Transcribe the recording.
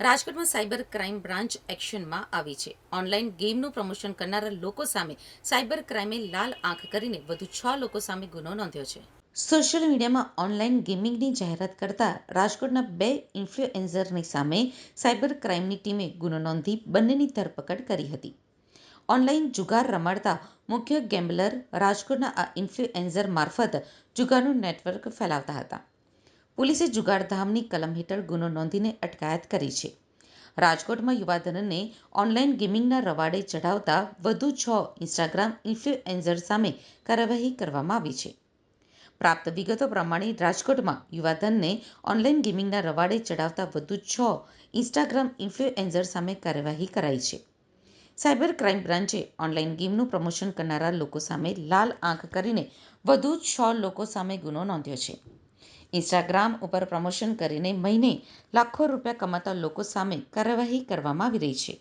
રાજકોટમાં cyber crime branch એક્શનમાં આવી છે. ઓનલાઈન ગેમનું પ્રમોશન કરનારા લોકો સામે સાયબર ક્રાઇમે લાલ આંખ કરીને વધુ છ લોકો સામે ગુનો નોંધ્યો છે. સોશિયલ મીડિયામાં ઓનલાઈન ગેમિંગની જાહેરાત કરતા રાજકોટના બે ઇન્ફ્લુએન્ઝરની સામે સાયબર ક્રાઇમની ટીમે ગુનો નોંધી બંનેની ધરપકડ કરી હતી. ઓનલાઈન જુગાર રમાડતા મુખ્ય ગેમ્બલર રાજકોટના આ ઇન્ફ્લુએન્સર મારફત જુગારનું નેટવર્ક ફેલાવતા હતા. પોલીસે જુગારધામની કલમ હેઠળ ગુનો નોંધીને અટકાયત કરી છે. રાજકોટમાં યુવાધનને ઓનલાઈન ગેમિંગના રવાડે ચઢાવતા વધુ છ ઇન્સ્ટાગ્રામ ઇન્ફ્લુએન્ઝર સામે કાર્યવાહી કરવામાં આવી છે. પ્રાપ્ત વિગતો પ્રમાણે રાજકોટમાં યુવાધનને ઓનલાઈન ગેમિંગના રવાડે ચઢાવતા વધુ છ ઇન્સ્ટાગ્રામ ઇન્ફ્લુએન્ઝર સામે કાર્યવાહી કરાઈ છે. સાયબર ક્રાઇમ બ્રાન્ચે ઓનલાઈન ગેમનું પ્રમોશન કરનારા લોકો સામે લાલ આંખ કરીને વધુ છ લોકો સામે ગુનો નોંધ્યો છે. ઇન્સ્ટાગ્રામ ઉપર પ્રમોશન કરીને મહિને લાખો રૂપિયા કમાતા લોકો સામે કાર્યવાહી કરવામાં આવી રહી છે.